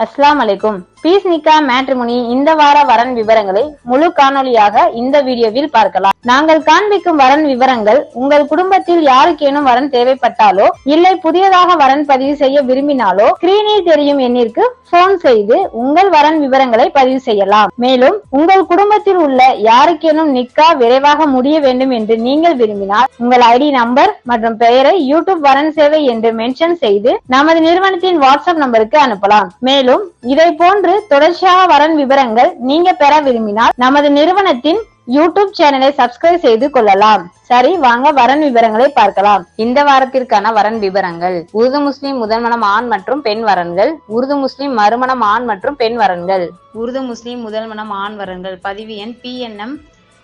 السلام عليكم. Piece நிக்கா மேட்ரிமுனி இந்த வார வரன் விவரங்களை முழு காணொளியாக இந்த வீடியோவில் பார்க்கலாம். நாங்கள் காண்பிக்கும் வரன் விவரங்கள் உங்கள் குடும்பத்தில் யாருக்கேனும் வரன் தேவைப்பட்டாலோ இல்லை புதியதாக வரன் பதிவு செய்ய விரும்பினாலோ ஸ்கிரீனில் தெரியும் எண்ணிற்கு போன் செய்து உங்கள் வரன் விவரங்களை பதிவு செய்யலாம். மேலும் உங்கள் குடும்பத்தில் உள்ள யாருக்கேனும் நிக்கா விரைவாக முடிய வேண்டும் என்று நீங்கள் விரும்பினால் உங்கள் ஐடி நம்பர் மற்றும் பெயரை யூடியூப் வரன் சேவை என்று மென்ஷன் செய்து நமது நிறுவனத்தின் வாட்ஸ்அப் நம்பருக்கு அனுப்பலாம். மேலும் இதை போன்று தொடர்ச்சியாக வரன் விவரங்கள் நீங்க பெற விரும்பினால் நமது நிறுவனத்தின் யூடியூப் சேனலை சப்ஸ்கிரைப் செய்து கொள்ளலாம். சரி வாங்க வரன் விவரங்களை பார்க்கலாம். இந்த வாரத்திற்கான வரன் விவரங்கள். உருது முஸ்லிம் முதல்மணம் ஆண் மற்றும் பெண் வரன்கள். உருது முஸ்லிம் மறுமணம் ஆண் மற்றும் பெண் வரன்கள். உருது முஸ்லிம் முதல்மணம் ஆண் வரன்கள். பதிவு எண் பி என் எம்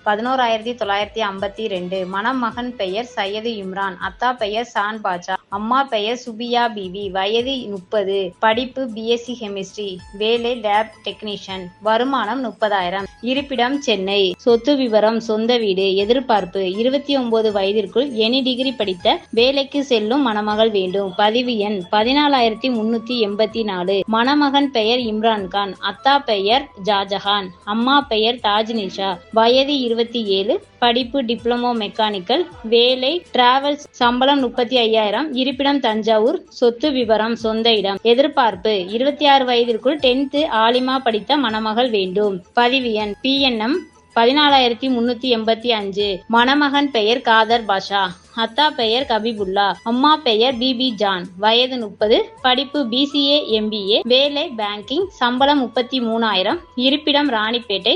பதினோராயிரத்தி தொள்ளாயிரத்தி ஐம்பத்தி ரெண்டு. மணமகன் பெயர் சையது இம்ரான். அத்தா பெயர் சான் பாஜா அம்மா பெயர் சுபியா பிவி வயது முப்பது. படிப்பு பிஎஸ்சி கெமிஸ்ட்ரி வேலை லேப் டெக்னீஷியன் வருமானம் முப்பதாயிரம். இருப்பிடம் சென்னை. சொத்து விவரம் சொந்த வீடு எதிர்பார்ப்பு. இருபத்தி ஒன்பது வயதிற்குள் எனி டிகிரி படித்த வேலைக்கு செல்லும் மணமகள் வேண்டும். பதிவு எண் பதினாலாயிரத்தி முன்னூத்தி எண்பத்தி நாலு. மணமகன் பெயர் இம்ரான்கான். அத்தா பெயர் ஜாஜஹான் அம்மா பெயர் தாஜ் நிஷா வயது இருபத்தி ஏழு படிப்பு டிப்ளமோ மெக்கானிக்கல் வேலை டிராவல்ஸ் சம்பளம் முப்பத்தி ஐயாயிரம் இருப்பிடம் தஞ்சாவூர் சொத்து விவரம் சொந்த இடம் எதிர்பார்ப்பு இருபத்தி ஆறு வயதிற்குள் டென்த்து ஆலிமா படித்த மணமகள் வேண்டும். பதிவு எண் பிஎன்எம் பதினாலாயிரத்தி முன்னூத்தி எண்பத்தி அஞ்சு. மணமகன் பெயர் காதர் பாஷா அத்தா பெயர் கபிபுல்லா அம்மா பெயர் பிபி ஜான். வயது முப்பது படிப்பு பிசிஏ எம்பிஏ வேலை பேங்கிங் சம்பளம் முப்பத்தி மூணாயிரம் இருப்பிடம் ராணிப்பேட்டை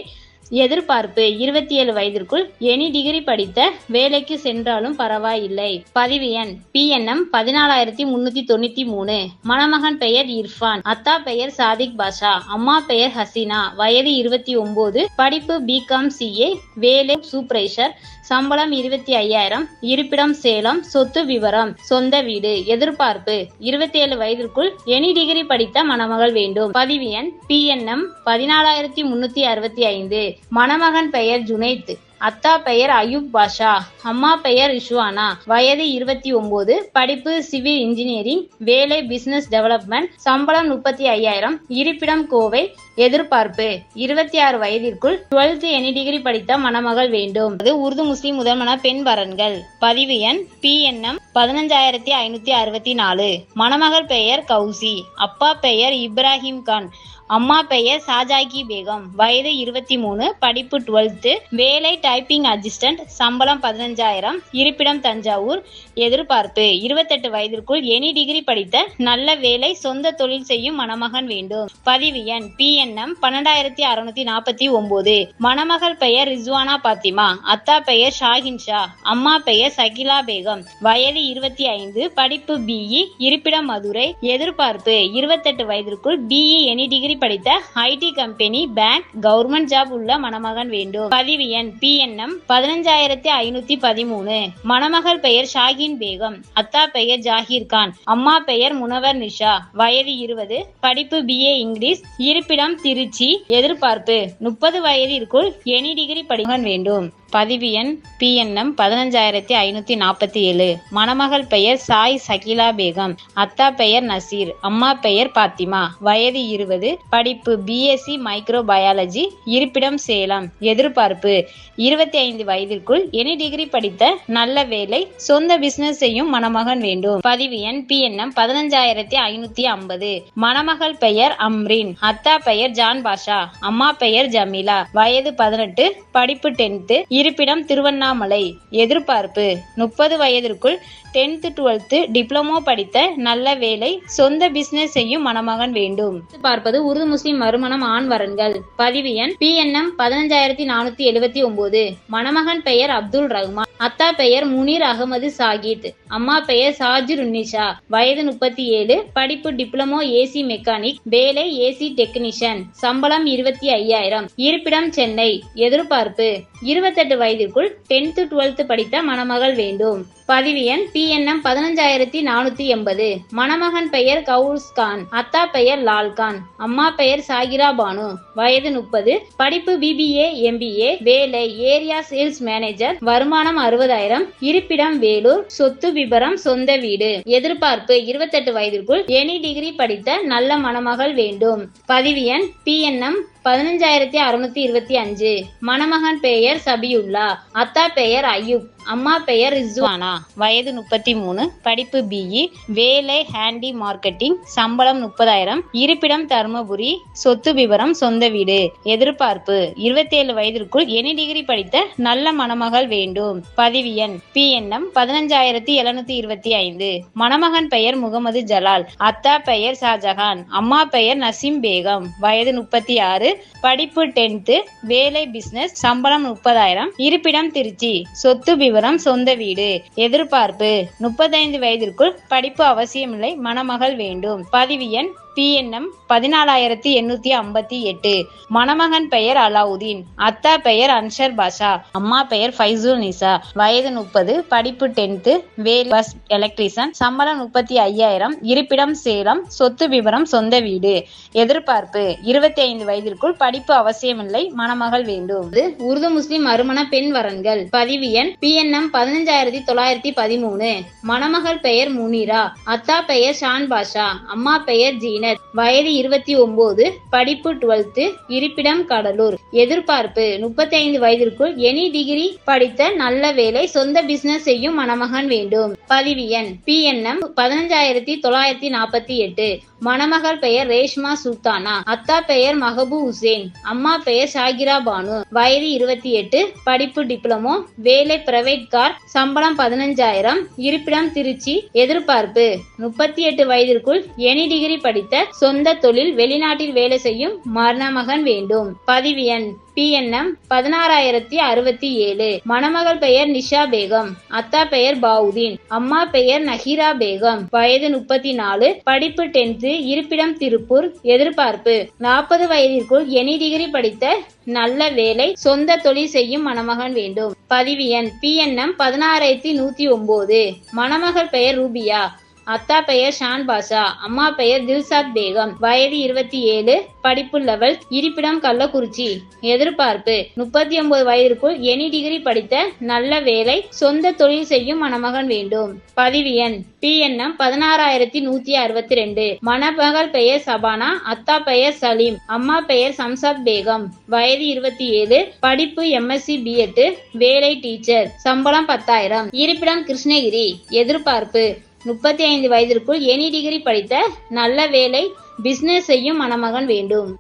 எதிர்பார்ப்பு இருபத்தி ஏழு வயதிற்குள் எனி டிகிரி படித்த வேலைக்கு சென்றாலும் பரவாயில்லை. பதிவு எண் பிஎன்எம் பதினாலாயிரத்தி முன்னூத்தி தொண்ணூத்தி மூணு. மணமகன் பெயர் இர்ஃபான். அத்தா பெயர் சாதிக் பாஷா. அம்மா பெயர் ஹசீனா. வயது இருபத்தி ஒன்பது படிப்பு பிகாம் சிஏ வேலை சூப்ரைஷர் சம்பளம் இருபத்தி ஐயாயிரம். இருப்பிடம் சேலம். சொத்து விவரம். சொந்த வீடு. எதிர்பார்ப்பு இருபத்தி ஏழு வயதிற்குள் எனி டிகிரி படித்த மணமகள் வேண்டும். பதிவு எண் பிஎன்எம் பதினாலாயிரத்தி முன்னூத்தி அறுபத்தி ஐந்து. மணமகன் பெயர் ஜுனைத் அத்தா பெயர் அயூப் பாஷா அம்மா பெயர் இஷுவானா வயது இருபத்தி ஒன்பது படிப்பு சிவில் இன்ஜினியரிங் வேலை பிசினஸ் டெவலப்மெண்ட் சம்பளம் முப்பத்தி ஐயாயிரம் இருப்பிடம் கோவை எதிர்பார்ப்பு. இருபத்தி ஆறு வயதிற்குள் டுவெல்த் எனி டிகிரி படித்த மணமகள் வேண்டும். அது உருது முஸ்லிம் முதல்மன பெண் வரன்கள். பதிவு எண் பி என்எம் பதினஞ்சாயிரத்தி ஐநூத்தி அறுபத்தி நாலு. மணமகள் பெயர் கௌசி அப்பா பெயர் இப்ராஹிம் கான். அம்மா பெயர் சாஜாகி பேகம். வயது இருபத்தி மூணு படிப்பு டுவெல்த்து. வேலை டைப்பிங் அசிஸ்டன்ட் சம்பளம் பதினஞ்சாயிரம் இருப்பிடம் தஞ்சாவூர் எதிர்பார்ப்பு. இருபத்தெட்டு வயதிற்குள் எனி டிகிரி படித்த நல்ல வேலை சொந்த தொழில் செய்யும் மணமகன் வேண்டும். பதிவு எண் பிஎன்எம் பன்னெண்டாயிரத்தி அறுநூத்தி நாற்பத்தி ஒன்பது மணமகள் பெயர் ரிஸ்வானா பாத்திமா. அத்தா பெயர் ஷாகின் ஷா. அம்மா பெயர் சகிலா பேகம். வயது இருபத்தி ஐந்து படிப்பு பிஇ இருப்பிடம் மதுரை எதிர்பார்ப்பு. இருபத்தெட்டு வயதிற்குள் பிஇ எனி டிகிரி படித்த IT company bank government job உள்ள மணமகன் வேண்டும். பதிவு எண் பி என்எம் பதினஞ்சாயிரத்தி ஐநூத்தி பதிமூணு. மணமகள் பெயர் ஷாகின் பேகம். அத்தா பெயர் ஜாகிர் கான். அம்மா பெயர் முனவர் நிஷா. வயது இருபது. படிப்பு பிஏ இங்கிலீஷ். இருப்பிடம் திருச்சி. எதிர்பார்ப்பு. முப்பது வயதிற்குள் எனி டிகிரி படிக்க வேண்டும். பதிவு எண் பிஎன்எம் பதினஞ்சாயிரத்தி ஐநூத்தி நாற்பத்தி ஏழு. மணமகள் பெயர் சாய் சகிலா பேகம். அத்தா பெயர் நசீர். அம்மா பெயர் பாத்திமா. வயது இருபது. படிப்பு பிஎஸ்சி மைக்ரோ பயாலஜி இருப்பிடம் சேலம். எதிர்பார்ப்பு. இருபத்தி ஐந்து வயதிற்குள் எனி டிகிரி படித்த நல்ல வேலை சொந்த பிசினஸ் செய்யும் மணமகன் வேண்டும். பதிவு எண் பிஎன்எம் பதினஞ்சாயிரத்தி ஐநூத்தி ஐம்பது. மணமகள் பெயர் அம்ரின். அத்தா பெயர் ஜான் பாஷா. அம்மா பெயர் ஜமீலா. வயது பதினெட்டு. படிப்பு டென்த்து இருப்பிடம் திருவண்ணாமலை. எதிர்பார்ப்பு. முப்பது வயதிற்குள் டென்த்து டுவெல்த்து டிப்ளமோ படித்த நல்ல வேலை சொந்த பிசினஸ் செய்யும் மணமகன் வேண்டும். பார்ப்பது உருது முஸ்லிம் மறுமணம் ஆண் வரன்கள். பதிவு எண் பி என் எம் பதினஞ்சாயிரத்தி நானூத்தி எழுபத்தி ஒன்பது. மணமகன் பெயர் அப்துல் ரஹ்மான். அத்தா பெயர் முனீர் அகமது சாகித். அம்மா பெயர் சாஜிர் உன்னிஷா. வயது முப்பத்தி ஏழு. படிப்பு டிப்ளமோ ஏசி மெக்கானிக். வேலை ஏசி டெக்னீஷியன். சம்பளம் இருபத்தி ஐயாயிரம். இருப்பிடம் சென்னை. எதிர்பார்ப்பு. இருபத்தெட்டு வயதிற்குள் டென்த்து டுவெல்த்து படித்த மணமகள் வேண்டும். பதிவு எண் பிஎன்எம் பதினஞ்சாயிரத்தி நானூத்தி எண்பது. மணமகன் பெயர் கவுஸ் கான். அத்தா பெயர் லால்கான் அம்மா பெயர் சாகிரா பானு. வயது முப்பது. படிப்பு பிபிஏ எம்பிஏ வேலை ஏரியா சேல்ஸ் மேனேஜர். வருமானம் அறுபதாயிரம். இருப்பிடம் வேலூர் சொத்து விபரம் சொந்த வீடு. எதிர்பார்ப்பு இருபத்தெட்டு வயதிற்குள் எனி டிகிரி படித்த நல்ல மணமகள் வேண்டும். பதிவு எண் பிஎன்எம் பதினஞ்சாயிரத்தி அறுநூத்தி இருபத்தி அஞ்சு. மணமகன் பெயர் சபியுல்லா. அத்தா பெயர் அய்யூப் அம்மா பெயர் ரிஸ்வானா. வயது முப்பத்தி மூணு. படிப்பு பிஇ வேலை ஹேண்டி மார்க்கெட்டிங். சம்பளம் முப்பதாயிரம். இருப்பிடம் தருமபுரி. சொத்து விவரம் சொந்த வீடு. எதிர்பார்ப்பு. இருபத்தேழு வயதிற்குள் எனி டிகிரி படித்த நல்ல மணமகள் வேண்டும். பதிவு எண். பிஎன்எம் பதினஞ்சாயிரத்தி எழுநூத்தி இருபத்தி ஐந்து. மணமகன் பெயர் முகமது ஜலால். அத்தா பெயர் ஷாஜஹான் அம்மா பெயர் நசீம் பேகம். வயது முப்பத்தி ஆறு. படிப்பு டென்த்து வேலை பிசினஸ் சம்பளம் முப்பதாயிரம் இருப்பிடம் திருச்சி சொத்து விவரம் சொந்த வீடு எதிர்பார்ப்பு. முப்பத்தைந்து வயதிற்குள் படிப்பு அவசியமில்லை மணமகள் வேண்டும். பதிவு எண் பிஎன்எம் பதினாலாயிரத்தி எண்ணூத்தி ஐம்பத்தி எட்டு. மணமகன் பெயர் அலாவுதீன் அத்தா பெயர் அன்ஷர் பாஷா அம்மா பெயர் ஃபைசூல் நிசா. வயது முப்பது படிப்பு டென்த்து வேல் பஸ் எலக்ட்ரீஷியன் சம்பளம் முப்பத்தி ஐயாயிரம் இருப்பிடம் சேலம் சொத்து விவரம் சொந்த வீடு. எதிர்பார்ப்பு இருபத்தி ஐந்து வயதிற்குள் படிப்பு அவசியமில்லை மணமகள் வேண்டும். இது உருது முஸ்லிம் மறுமண பெண் வரன்கள். பதிவு எண் பி என் எம் பதினஞ்சாயிரத்தி தொள்ளாயிரத்தி பதிமூணு. மணமகள் பெயர் முனிரா அத்தா பெயர் ஷான் பாஷா அம்மா பெயர் ஜீனத். வயது இருபத்தி ஒன்பது படிப்பு டுவெல்த்து இருப்பிடம் கடலூர். எதிர்பார்ப்பு முப்பத்தி ஐந்து வயதிற்குள் எனி டிகிரி படித்த நல்ல வேலை சொந்த பிசினஸ் செய்யும் மணமகன் வேண்டும். பதிவு எண் எம் பதினஞ்சாயிரத்தி தொள்ளாயிரத்தி நாற்பத்தி எட்டு. மணமகள் பெயர் ரேஷ்மா சுல்தானா அத்தா பெயர் மஹபு ஹுசேன் அம்மா பெயர் ஷாகிரா பானு. வயது இருபத்தி எட்டு படிப்பு டிப்ளமோ வேலை பிரைவேட் கார் சம்பளம் பதினஞ்சாயிரம் இருப்பிடம் திருச்சி எதிர்பார்ப்பு. முப்பத்தி எட்டு வயதிற்குள் எனி டிகிரி படித்த சொந்த தொழில் வெளிநாட்டில் வேலை செய்யும் மரணமகன் வேண்டும். பதிவு எண் பிஎன்எம் பதினாறாயிரத்தி அறுபத்தி ஏழு. மணமகள் பெயர் நிஷா பேகம். அத்தா பெயர் பாவுதீன். அம்மா பெயர் நஹீரா பேகம். வயது முப்பத்தி நாலு. படிப்பு டென்த்து. இருப்பிடம் திருப்பூர். எதிர்பார்ப்பு. நாற்பது வயதிற்குள் எனி டிகிரி படித்த நல்ல வேலை. சொந்த தொழில் செய்யும் மணமகன் வேண்டும். பதிவு எண் பிஎன்எம் பதினாறாயிரத்தி நூத்தி ஒன்பது. மணமகள் பெயர் ரூபியா. அத்தா பெயர் ஷான் பாஷா அம்மா பெயர் தில்சாத் பேகம். வயது இருபத்தி ஏழு படிப்பு லெவல் இருப்பிடம் கள்ளக்குறிச்சி. எதிர்பார்ப்பு முப்பத்தி ஒன்பது வயதிற்குள் எனி டிகிரி படித்த நல்ல வேலை சொந்த தொழில் செய்யும் மணமகன் வேண்டும். பதிவு எண் பிஎன்எம் பதினாறாயிரத்தி நூத்தி அறுபத்தி ரெண்டு. மணமகள் பெயர் சபானா அத்தா பெயர் சலீம் அம்மா பெயர் சம்சாத் பேகம். வயது இருபத்தி ஏழு படிப்பு எம்எஸ்சி பிஎட் வேலை டீச்சர் சம்பளம் பத்தாயிரம். இருப்பிடம் கிருஷ்ணகிரி எதிர்பார்ப்பு முப்பத்தி ஐந்து வயதிற்குள் எனி டிகிரி படித்த நல்ல வேலை பிசினஸ் செய்யும் மணமகன் வேண்டும்.